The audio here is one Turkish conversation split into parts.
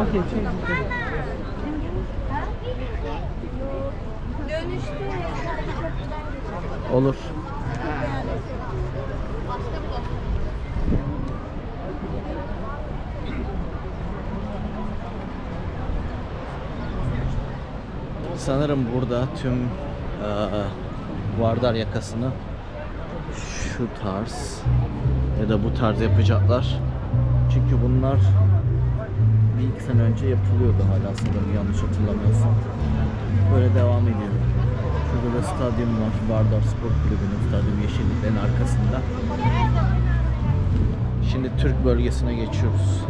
Okey, change it. Dönüştü. Olur. Sanırım burada tüm eee Vardar yakasını şu tarz ya da bu tarz yapacaklar. Çünkü bunlar bir iki sene önce yapılıyordu hala sanırım yanlış hatırlamıyorsam. Böyle devam ediyor. Şurada da stadyum var. Vardar Spor Kulübü'nün stadyum yeşilliklerin arkasında. Şimdi Türk bölgesine geçiyoruz.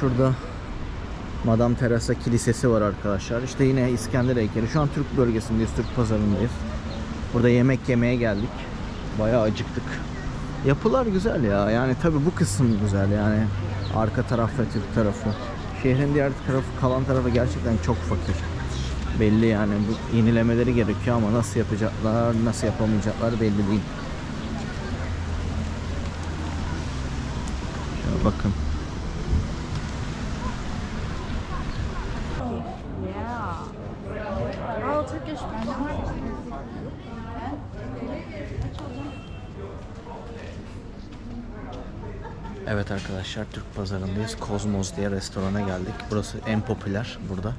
Şurada Madame Teresa Kilisesi var arkadaşlar. İşte yine İskender heykeli. Şu an Türk bölgesindeyiz, Türk pazarındayız. Burada yemek yemeye geldik. Bayağı acıktık. Yapılar güzel ya. Yani tabi bu kısım güzel yani. Arka taraf ve Türk tarafı. Şehrin diğer tarafı, kalan tarafı gerçekten çok fakir. Belli yani. Bu yenilemeleri gerekiyor ama nasıl yapacaklar, nasıl yapamayacaklar belli değil. Şöyle bakın. Oh, Turkish. Evet arkadaşlar Türk pazarındayız. Kozmos diye restorana geldik. Burası en popüler burada.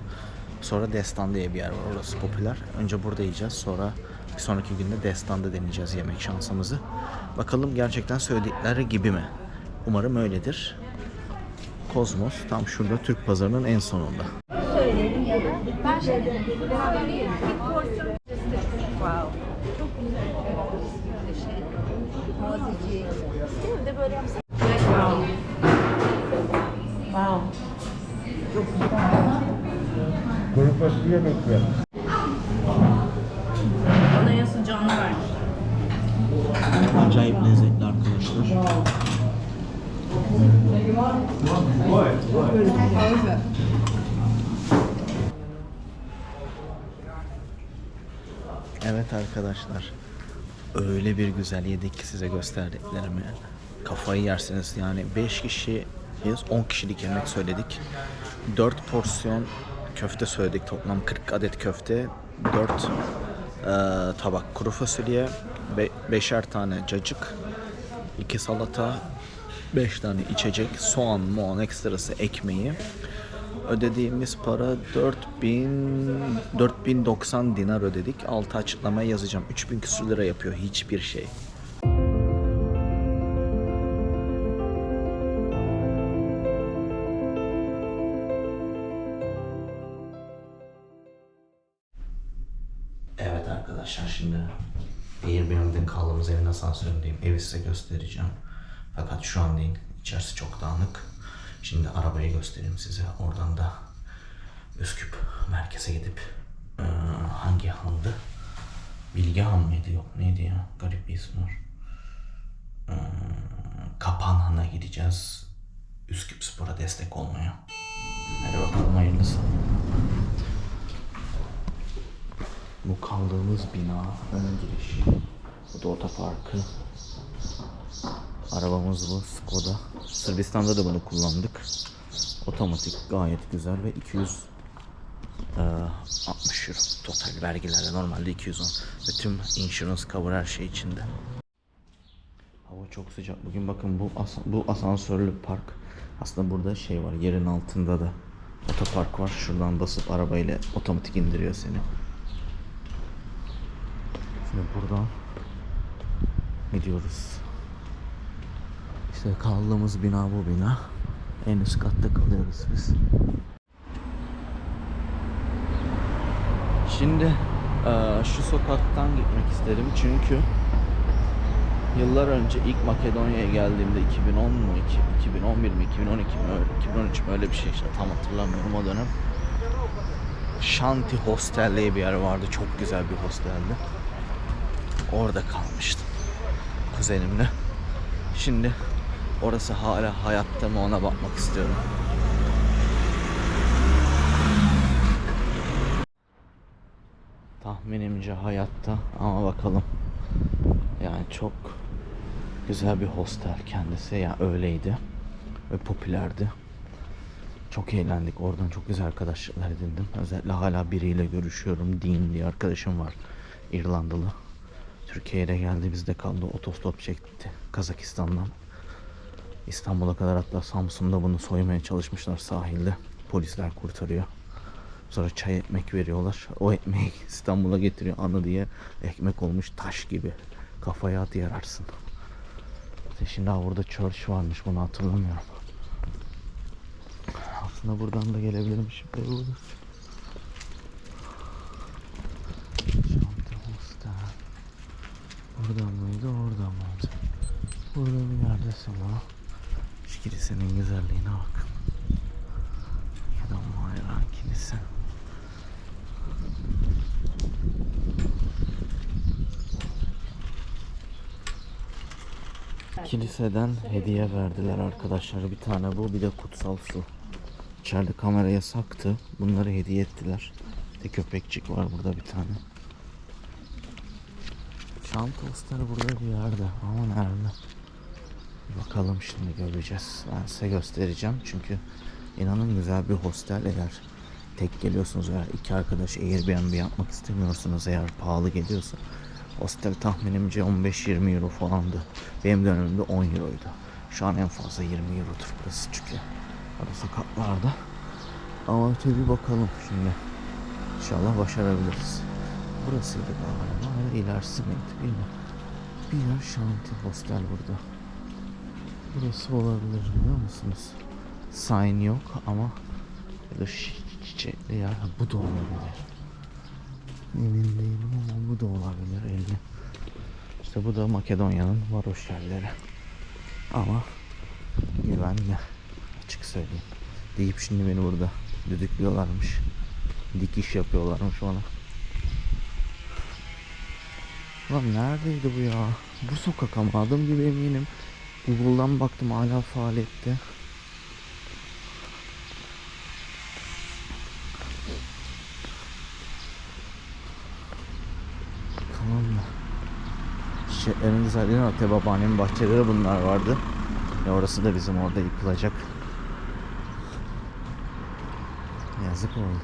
Sonra Destan diye bir yer var. Orası popüler. Önce burada yiyeceğiz. Sonra bir sonraki günde Destan'da deneyeceğiz yemek şansımızı. Bakalım gerçekten söyledikleri gibi mi? Umarım öyledir. Kozmos tam şurada Türk pazarının en sonunda. Ben şey. Fasulye bekle. Anayasa canlı vermiş. Acayip lezzetli arkadaşlar. Evet arkadaşlar. Öyle bir güzel yedik ki size gösterdiklerimi. Kafayı yersiniz yani 5 kişiyiz 10 kişilik yemek söyledik. 4 porsiyon köfte söyledik toplam 40 adet köfte. 4 tabak kuru fasulye, 5'er tane cacık, 2 salata, 5 tane içecek, soğan, moğan ekstrası ekmeği. Ödediğimiz para 4000 4090 dinar ödedik. Altı açıklamaya yazacağım. 3000 küsür lira yapıyor hiçbir şey. Asansöründeyim. Evi size göstereceğim. Fakat şu an değil. İçerisi çok dağınık. Şimdi arabayı göstereyim size. Oradan da Üsküp merkeze gidip eee, hangi handı? Bilge Han mıydı yok neydi ya? Garip bir isim var. Eee, Kapanhan'a gideceğiz. Üsküp Spor'a destek olmaya. Hadi bakalım hayırlısı. Bu kaldığımız bina ön girişi. Bu da otoparkı. Arabamız bu Skoda. Sırbistan'da da bunu kullandık. Otomatik gayet güzel ve 200 eee, 60 euro total vergilerle normalde 210 ve tüm insurance cover her şey içinde. Hava çok sıcak. Bugün bakın bu asa- bu asansörlü park. Aslında burada şey var. Yerin altında da otopark var. Şuradan basıp arabayla otomatik indiriyor seni. Şimdi buradan gidiyoruz. İşte kaldığımız bina bu bina. En üst katta kalıyoruz biz. Şimdi eee, şu sokaktan gitmek istedim çünkü Yıllar önce ilk Makedonya'ya geldiğimde 2010 mu, iki- 2011 mi, 2012 mi, öyle, 2013 mi öyle bir şey işte tam hatırlamıyorum o dönem. Shanti Hostel diye bir yer vardı. Çok güzel bir hosteldi. Orada kalmıştım. Kuzenimle. Şimdi orası hala hayatta mı ona bakmak istiyorum. Tahminimce hayatta ama bakalım. Yani çok güzel bir hostel kendisi. Yani öyleydi. Ve popülerdi. Çok eğlendik. Oradan çok güzel arkadaşlar edindim. Özellikle hala biriyle görüşüyorum. Dean diye arkadaşım var. İrlandalı. Türkiye'ye geldiğimizde kaldı. Otostop çekti. Kazakistan'dan. İstanbul'a kadar hatta Samsun'da bunu soymaya çalışmışlar sahilde. Polisler kurtarıyor. Sonra çay ekmek veriyorlar. O ekmeği İstanbul'a getiriyor anı diye. Ekmek olmuş taş gibi. Kafaya at yararsın. Şimdi burada church varmış bunu hatırlamıyorum. Aslında buradan da gelebilirmiş. Şanti Hostel. Buradan mıydı oradan mıydı? Burada bir yerdesin ama. Şu güzelliğine bak. Kedon hayran kilise. Kiliseden hediye verdiler arkadaşlar. Bir tane bu bir de kutsal su. İçeride kamera yasaktı. Bunları hediye ettiler. Bir de köpekçik var burada bir tane. Şanta hosteli burada bir yerde ama nerede? Bakalım şimdi göreceğiz. Ben size göstereceğim çünkü inanın güzel bir hostel eğer tek geliyorsunuz veya iki arkadaş Airbnb yapmak istemiyorsunuz eğer pahalı geliyorsa hostel tahminimce 15-20 euro falandı. Benim dönemimde 10 euroydu. Şu an en fazla 20 eurodur burası çünkü. Ara sokaklarda. Ama öte bir bakalım şimdi. İnşallah başarabiliriz. Burasıydı galiba. Ya ilerisi miydi bilmiyorum. Bir yer şanti hostel burada. Burası olabilir biliyor musunuz? Sign yok ama burada şi- çiçekli yer. Bu da olabilir. Emin değilim ama bu da olabilir elli. İşte bu da Makedonya'nın varoş yerleri. Ama güvenli. Açık söyleyeyim. Deyip şimdi beni burada düdüklüyorlarmış. Dikiş yapıyorlarmış bana. Lan neredeydi bu ya? Bu sokak ama adım gibi eminim. Google'dan baktım hala faaliyette. Tamam mı? Çiçeklerin güzelliğine bak. Babaannemin bahçeleri bunlar vardı. Ve orası da bizim orada yıkılacak. Yazık oldu.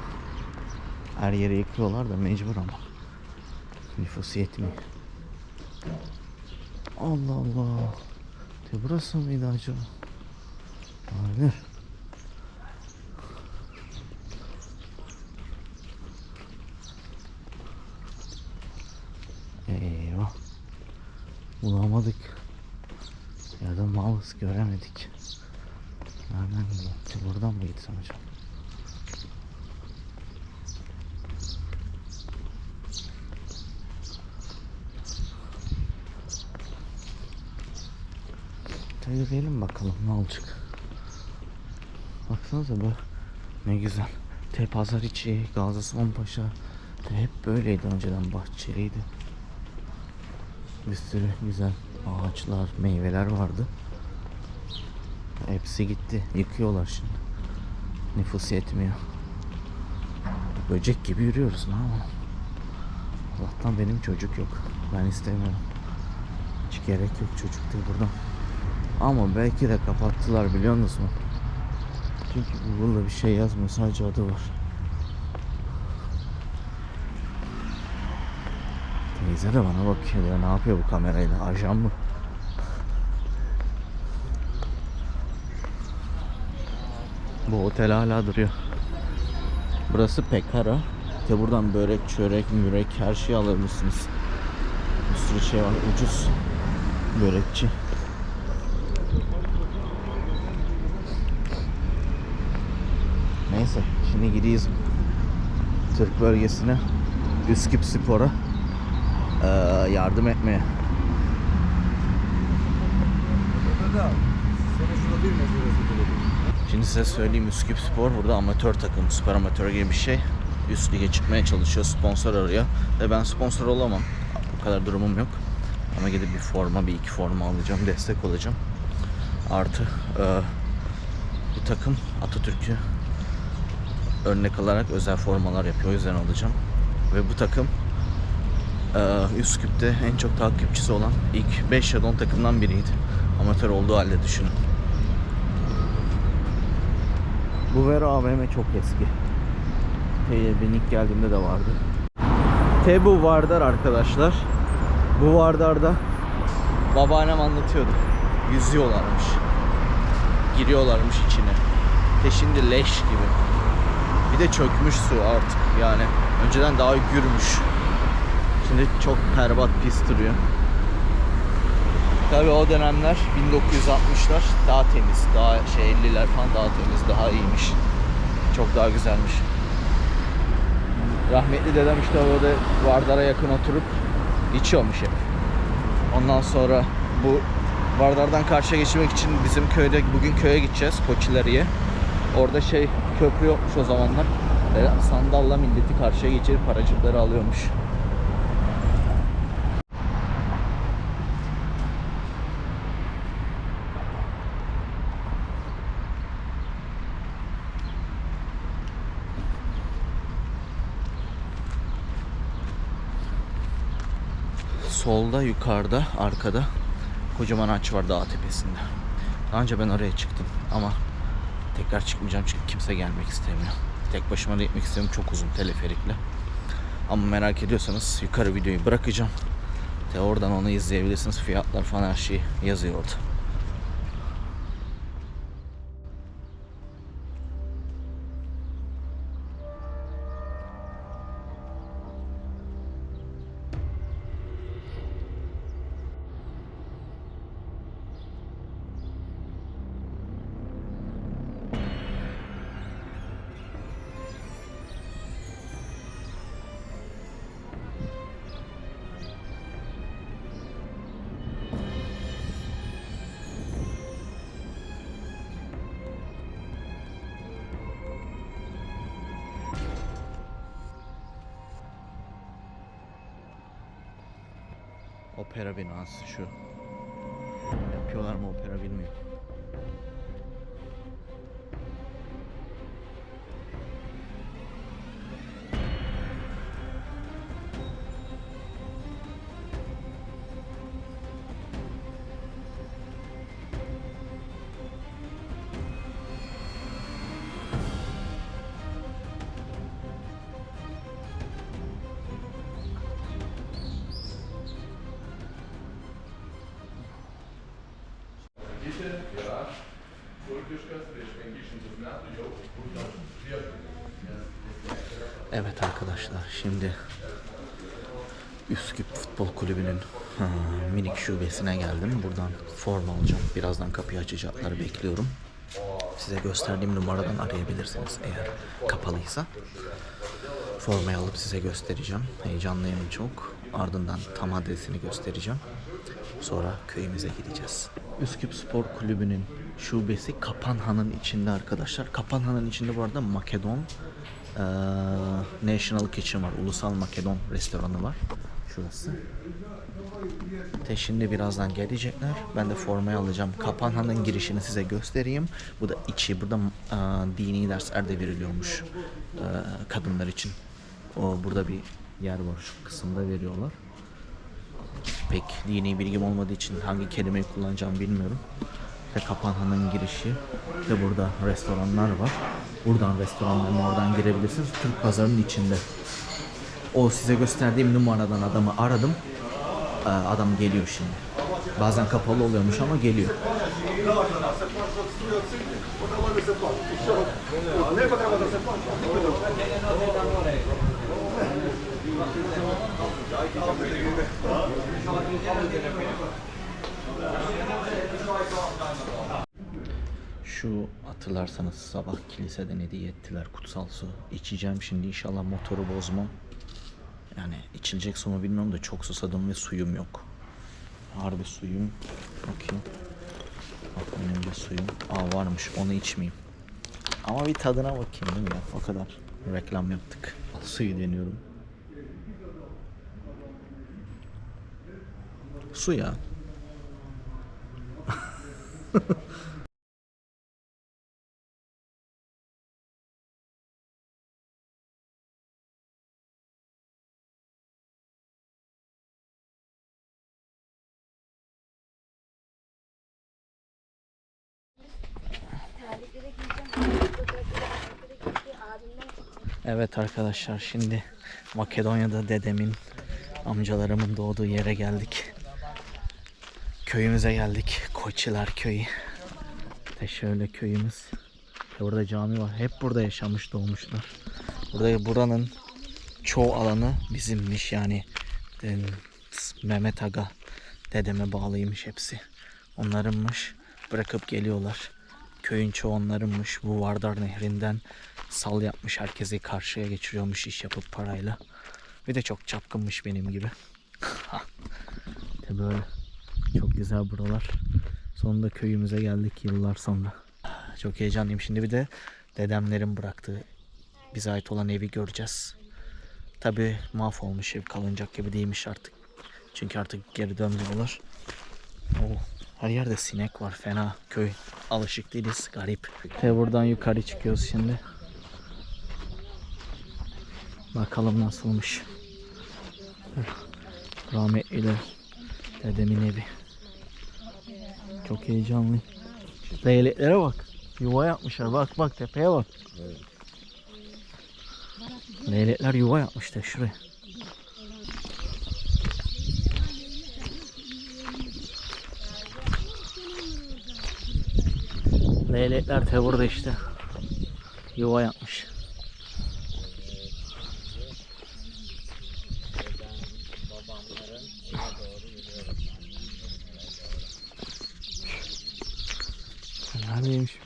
Her yeri yıkıyorlar da mecbur ama. Nüfus yetmiyor. Allah Allah. De burası mıydı acaba? Olabilir. Eyvah. Bulamadık. Ya da mouse göremedik. Nereden gitti? Buradan mı gitsem acaba? Yürüyelim bakalım ne olacak. Baksanıza bu ne güzel. Te pazar içi, Gazi Paşa. Hep böyleydi önceden bahçeliydi. Bir sürü güzel ağaçlar, meyveler vardı. Hepsi gitti. Yıkıyorlar şimdi. Nüfus yetmiyor. Böcek gibi yürüyoruz ne yapalım. Allah'tan benim çocuk yok. Ben istemiyorum. Hiç gerek yok çocuk değil burada. Ama belki de kapattılar biliyor musun? Çünkü Google'da bir şey yazmıyor sadece adı var. Teyze de bana bakıyor ya ne yapıyor bu kamerayla ajan mı? Bu otel hala duruyor. Burası Pekara. İşte buradan börek, çörek, mürek her şeyi alabilirsiniz. Bir sürü şey var. Ucuz börekçi. Neyse şimdi gideyiz Türk bölgesine Üsküp Spor'a eee, yardım etmeye. Şimdi size söyleyeyim Üsküp Spor burada amatör takım, süper amatör gibi bir şey. Üst lige çıkmaya çalışıyor, sponsor arıyor. Ve ben sponsor olamam. Bu kadar durumum yok. Ama gidip bir forma, bir iki forma alacağım, destek olacağım. Artı eee, bu takım Atatürk'ü örnek alarak özel formalar yapıyor. O yüzden alacağım. Ve bu takım eee, Üsküp'te en çok takipçisi olan ilk 5 ya da 10 takımdan biriydi. Amatör olduğu halde düşünün. Bu Vera AVM çok eski. T- Ben ilk geldiğimde de vardı. Tebu Vardar arkadaşlar. Bu Vardar'da babaannem anlatıyordu. Yüzüyorlarmış. Giriyorlarmış içine. Te şimdi leş gibi. De çökmüş su artık yani. Önceden daha gürmüş. Şimdi çok berbat pis duruyor. Tabi o dönemler 1960'lar daha temiz, daha şey 50'ler falan daha temiz, daha iyiymiş. Çok daha güzelmiş. Rahmetli dedem işte orada Vardar'a yakın oturup içiyormuş hep. Ondan sonra bu Vardar'dan karşıya geçmek için bizim köyde bugün köye gideceğiz Koçileri'ye. Orada şey köprü yokmuş o zamanlar. Dedem sandalla milleti karşıya geçirip paracıkları alıyormuş. solda yukarıda arkada kocaman ağaç var dağ tepesinde. Daha önce ben oraya çıktım ama tekrar çıkmayacağım çünkü kimse gelmek istemiyor. Tek başıma da gitmek istiyorum çok uzun teleferikle. Ama merak ediyorsanız yukarı videoyu bırakacağım. De oradan onu izleyebilirsiniz. Fiyatlar falan her şey yazıyor orada. Opera binası şu. Yapıyorlar mı opera bilmiyorum. Evet arkadaşlar şimdi Üsküp Futbol Kulübü'nün ha, minik şubesine geldim. Buradan form alacağım. Birazdan kapıyı açacaklar bekliyorum. Size gösterdiğim numaradan arayabilirsiniz eğer kapalıysa. Formayı alıp size göstereceğim. Heyecanlıyım çok. Ardından tam adresini göstereceğim. Sonra köyümüze gideceğiz. Üsküp Spor Kulübü'nün şubesi Kapanhan'ın içinde arkadaşlar. Kapanhan'ın içinde bu arada Makedon eee, National Kitchen var. Ulusal Makedon restoranı var. Şurası. Te şimdi birazdan gelecekler. Ben de formayı alacağım. Kapanhanın girişini size göstereyim. Bu da içi. Burada e, dini dersler de veriliyormuş e, kadınlar için. O burada bir yer var şu kısımda veriyorlar. Pek dini bilgim olmadığı için hangi kelimeyi kullanacağım bilmiyorum. Ve Kapanhanın girişi ve burada restoranlar var. Buradan restoranların oradan girebilirsiniz. Türk pazarının içinde. O size gösterdiğim numaradan adamı aradım. Ee, Adam geliyor şimdi. Bazen kapalı oluyormuş ama geliyor. Şu hatırlarsanız sabah kiliseden hediye ettiler kutsal su. İçeceğim şimdi inşallah motoru bozmam. Yani içilecek su mu bilmiyorum da çok susadım ve suyum yok. Harbi suyum. Bakayım. Bak benim de suyum. Aa varmış onu içmeyeyim. Ama bir tadına bakayım değil mi ya? O kadar reklam yaptık. Suyu deniyorum. Su ya. Evet arkadaşlar şimdi Makedonya'da dedemin amcalarımın doğduğu yere geldik. Köyümüze geldik. Koçiler köyü. De şöyle köyümüz. Burada cami var. Hep burada yaşamış doğmuşlar. Burada buranın çoğu alanı bizimmiş yani. Mehmet Aga dedeme bağlıymış hepsi. Onlarınmış. Bırakıp geliyorlar. Köyün çoğu onlarınmış. Bu Vardar Nehri'nden sal yapmış. Herkesi karşıya geçiriyormuş iş yapıp parayla. Bir de çok çapkınmış benim gibi. de böyle. Çok güzel buralar. Sonunda köyümüze geldik yıllar sonra. Çok heyecanlıyım. Şimdi bir de dedemlerin bıraktığı bize ait olan evi göreceğiz. Tabi mahvolmuş ev kalınacak gibi değilmiş artık. Çünkü artık geri dönmüyorlar. Oo, her yerde sinek var fena. Köy alışık değiliz garip. Ve buradan yukarı çıkıyoruz şimdi. Bakalım nasılmış. Rahmetli dedemin evi. Çok heyecanlı. Leyleklere bak. Yuva yapmışlar. Bak bak tepeye bak. Leylekler yuva yapmışlar şuraya. Leylekler de burada işte. Yuva yapmış.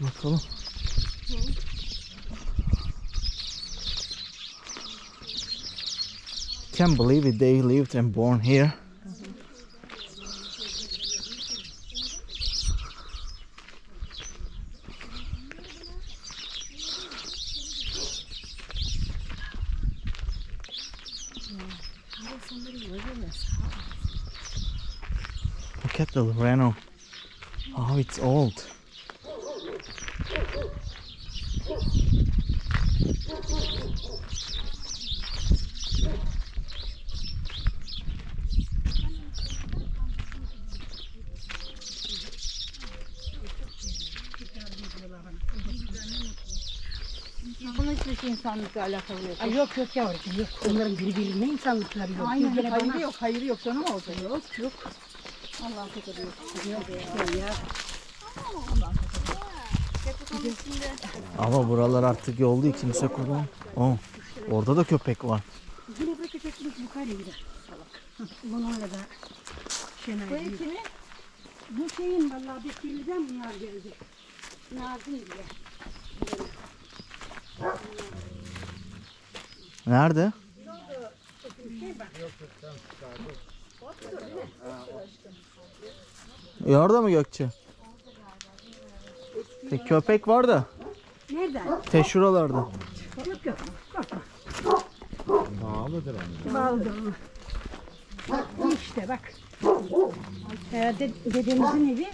Bakalım. Can't believe it they lived and born here. Look at the Renault. Oh, it's old. Bunun hiçbir şey insanlıkla alakalı yok. Ay yok yok yavrum yok. Onların birbirine insanlıkları yok. Aynen hayırı bana- yok, hayırı yok canım oldu. Yok, yok. Allah korusun. Yok yok ya. Ama buralar artık yoldu kimse kullan. Oh, orada da köpek var. Yine bırakacaksınız yukarı gider. Salak. Bununla da Şenay Bu kimin? Bu şeyin vallahi bir kirliden mi yar geldi? Nazım diye. Nerede? Orada mı Gökçe? E, köpek var da. Nereden? Te şuralarda. Yok yok. Korkma. Pahalıdır ama. Bağlı Bak bu işte bak. Ee, de, dedemizin evi.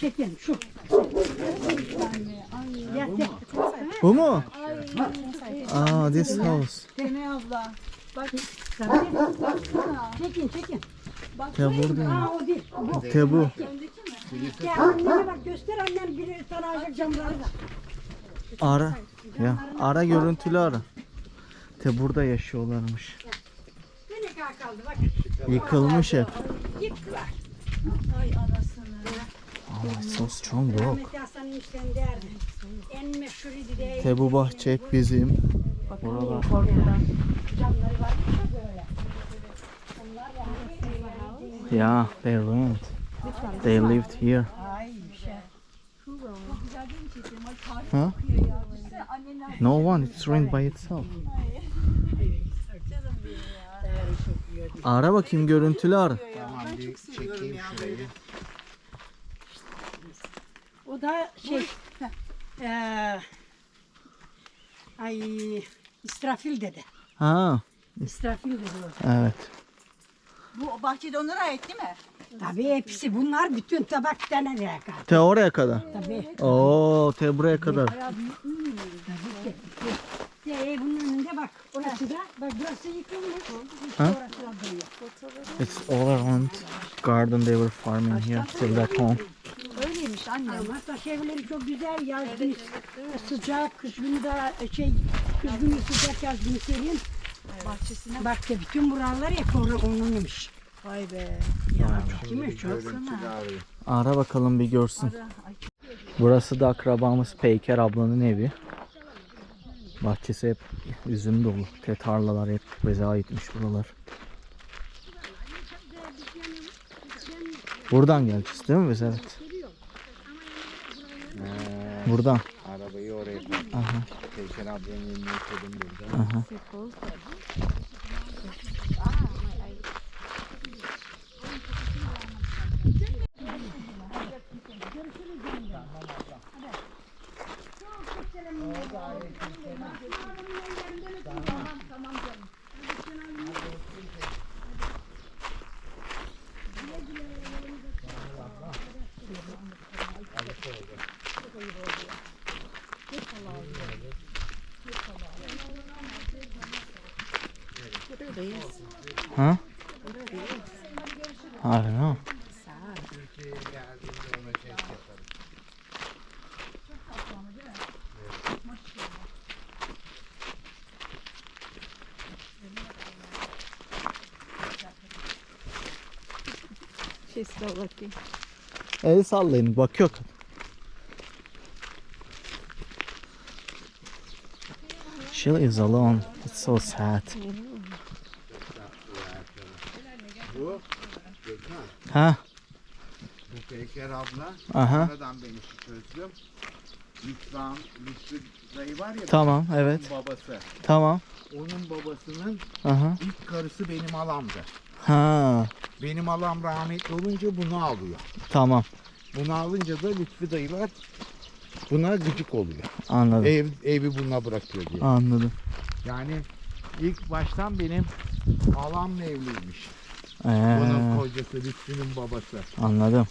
Çekin şu. Gel gel. Bu mu? Aa, this house. Semih abla. Çekin çekin. Ya burada. Aa o değil. Bu. Te bu. Gel annene bak göster annem biri sana alacak camları da. Ara. Ya ara görüntülü ara. Te burada yaşıyorlarmış. Ne ne kadar kaldı bak. Yıkılmış hep. Yıktılar. Aa, so strong dog. Rahmetli Hasan'ın işten derdi. En meşhuruydu de. Te bu bahçe hep bizim. Buralar. Camları var ya böyle. Yeah, they rent. They lived here. Huh? No one, it's rent by itself. Ara bakayım görüntülü ara. O da şey. eee ay İsrafil dedi. Ha, İsrafil dedi o. evet. Bu bahçede onlara ait değil mi? Tabii hepsi bunlar bütün tabaktan nereye kadar. Te oraya kadar. Tabii. Oo, te buraya kadar. Ee, bunun önünde bak. Orası da bak burası yıkılmış. İşte Ha? orası da duruyor. It's all around garden they were farming here till back home. Öyleymiş anne. Ama taş evleri çok güzel. Yaz günü sıcak, kış günü de şey, kış günü sıcak, yaz günü serin. Bahçesine. Bak da bütün buralar hep or- onunmuş. Vay be. Ya çok değil mi? Çok. Ara bakalım bir görsün. Burası da akrabamız Peyker ablanın evi. Bahçesi hep üzüm dolu. Te tarlalar hep bize aitmiş buralar. Buradan geleceğiz değil mi biz? Evet. Buradan. Arabayı oraya koy. Aha, Peyker ablanın elini koydum burada. aha. Huh? I don't know. Şey bakayım. El sallayın bakıyor. She is alone. It's so sad. Bu Gökhan. Ha? Bu Peyker abla. Aha. Sonradan ben işi çözdüm. Lütfen, Lütfü dayı var ya. Tamam, evet. onun Babası. Tamam. Onun babasının Aha. ilk karısı benim alamdı. Ha. Benim alam rahmetli olunca bunu alıyor. Tamam. Bunu alınca da Lütfü dayılar buna gıcık oluyor. Anladım. Ev, evi buna bırakıyor diye. Anladım. Yani ilk baştan benim alamla evliymiş. Ee, Bunun kocası Lütfü'nün babası. anladım.